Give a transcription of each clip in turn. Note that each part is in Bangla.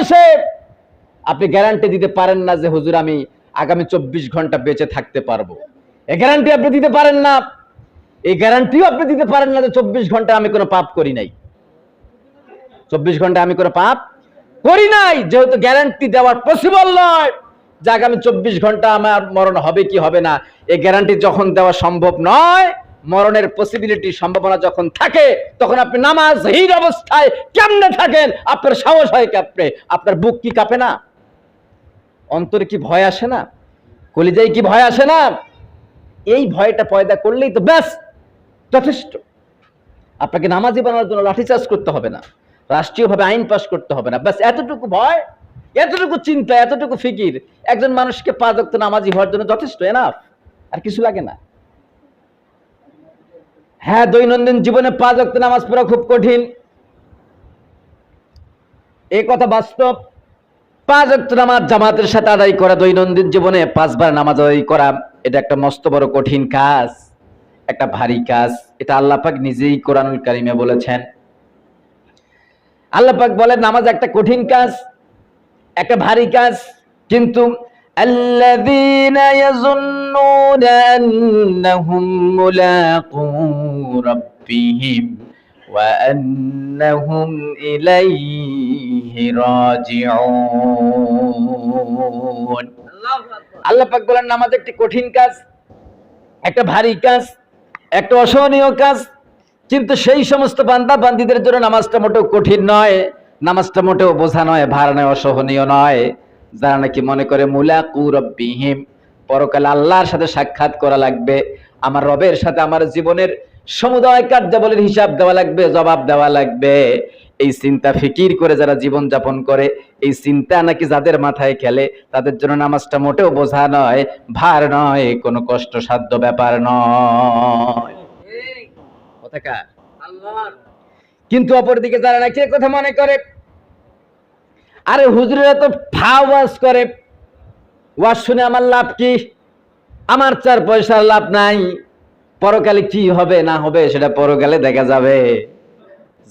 বসে আপনি গ্যারান্টি দিতে পারেন না যে হুজুর, আমি আগামী চব্বিশ ঘণ্টা বেঁচে থাকতে পারব। এই গ্যারান্টি আপনি দিতে পারেন না। এই গ্যারান্টিও আপনি দিতে পারেন না যে চব্বিশ ঘণ্টা আমি কোনো পাপ করি নাই। চব্বিশ ঘণ্টা আমি কোনো পাপ করি নাই, যেহেতু গ্যারান্টি দেওয়ার পসিবল নয় যে আগামী চব্বিশ ঘণ্টা আমার মরণ হবে কি হবে না। এই গ্যারান্টি যখন দেওয়া সম্ভব নয় মরণের পসিবিলিটি সম্ভাবনা যখন থাকে, তখন আপনি নামাজহীন অবস্থায় কেমনে থাকেন? আপনার সাহস হয় কাঁপে আপনার বুক কি কাঁপে না? অন্তরে কি ভয় আসে না? কলিজায় কি ভয় আসে না? এই ভয়টা পয়দা করলেই তো ব্যাস, যথেষ্ট। আপনাকে নামাজি বানানোর জন্য লাঠিচার্জ করতে হবে না। রাষ্ট্রীয়ভাবে আইন পাস করতে হবে না। ব্যাস, এতটুকু ভয়, এতটুকু চিন্তা, এতটুকু ফিকির, একজন মানুষকে পাঁচ নামাজি হওয়ার জন্য যথেষ্ট এনাফ আর কিছু লাগে না। হ্যাঁ দৈনন্দিন জীবনে পাঁচ অক্ত নামাজ পড়া খুব কঠিন। এই কথা বাস্তব। পাঁচ অক্ত নামাজ জামাতের সাথে আদায় করা দৈনন্দিন জীবনে পাঁচবার নামাজ আদায় করা, এটা একটা মস্ত বড় কঠিন কাজ, একটা ভারী কাজ। এটা আল্লাহ পাক নিজেই কোরআনুল কারিমে বলেছেন। আল্লাহ পাক বলেন, নামাজ একটা কঠিন কাজ, একটা ভারী কাজ, কিন্তু الذين يظنون أنهم ملاقو ربهم وأنهم إليه راجعون আল্লাহ পাক বলেন নামাজ একটি কঠিন কাজ একটা ভারী কাজ একটা অসহনীয় কাজ কিন্তু সেই সমস্ত বান্দা বান্দিদের জন্য নামাজটা মোটেও কঠিন নয় নামাজটা মোটেও বোঝা নয় ভার নয় অসহনীয় নয় যারা নাকি মনে করে মুলাকু রব্বিহিম পরকালে আল্লাহর সাথে সাক্ষাৎ করা লাগবে আমার রবের সাথে আমার জীবনের সমুদায় কার্যাবলীর হিসাব দেওয়া লাগবে জবাব দেওয়া লাগবে। এই চিন্তা ফিকির করে যারা জীবন যাপন করে এই চিন্তা নাকি যাদের মাথায় খেলে তাদের জন্য নামাজটা মোটেও বোঝা নয় ভার নয় কোনো কষ্টসাধ্য ব্যাপার নয়। কিন্তু অপরদিকে যারা নাকি কথা মনে করে আরে হুজুরেরা তো ফাও ওয়াজ করে। ওয়াজ শুনে আমার লাভ কি? আমার চার পয়সার লাভ নাই। পরকালে কি হবে না হবে সেটা পরকালে দেখা যাবে।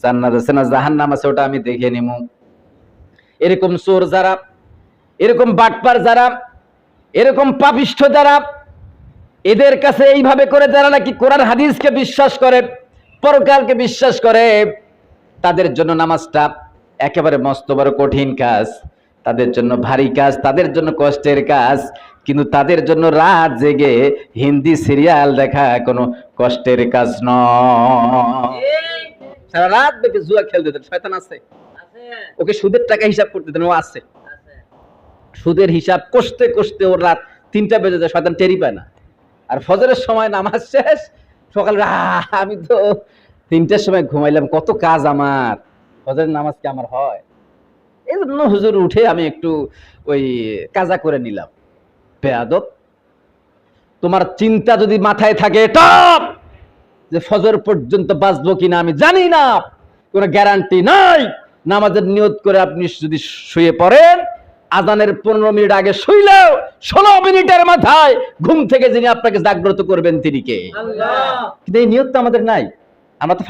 জান্নাত আছে না জাহান্নাম আছে ওটা আমি দেখে নিমু। এরকম চোর যারা, এরকম বাটপার যারা, এরকম পাপিষ্ঠ যারা, এদের কাছে এইভাবে করে যারা নাকি কোরআন হাদিসকে বিশ্বাস করে, পরকালকে বিশ্বাস করে, তাদের জন্য নামাজটা একেবারে মস্ত বড় কঠিন কাজ। তাদের জন্য ভারী কাজ তাদের জন্য কষ্টের কাজ কিন্তু তাদের জন্য রাত জেগে হিন্দি সিরিয়াল দেখা কোনো কষ্টের কাজ নয়। সারা রাত দেখে জুয়া খেলতে দেন শয়তান আছে। ওকে সুদের টাকা হিসাব করতে দেন ও আছে। সুদের হিসাব কষতে কষতে ওর রাত তিনটা বেজে যায় শয়তান টেরি পায় না। আর ফজরের সময় নামাজ শেষ সকাল রা- আমি তো তিনটার সময় ঘুমাইলাম কত কাজ আমার। ফজরের নামাজ কি আমার হয়? এই জন্য হুজুর উঠে আমি একটু ওই কাজা করে নিলাম। বেয়াদব তোমার চিন্তা যদি মাথায় থাকে টপ! যে ফজর পর্যন্ত বাঁচবো কিনা আমি জানি না। কোনো গ্যারান্টি নাই। নামাজের নিয়ত করে আপনি যদি শুয়ে পড়েন আজানের পনেরো মিনিট আগে শুইলেও ষোলো মিনিটের মাথায় ঘুম থেকে যিনি আপনাকে জাগ্রত করবেন তিনি কে? কিন্তু এই নিয়ত তো আমাদের নাই। আমরা তো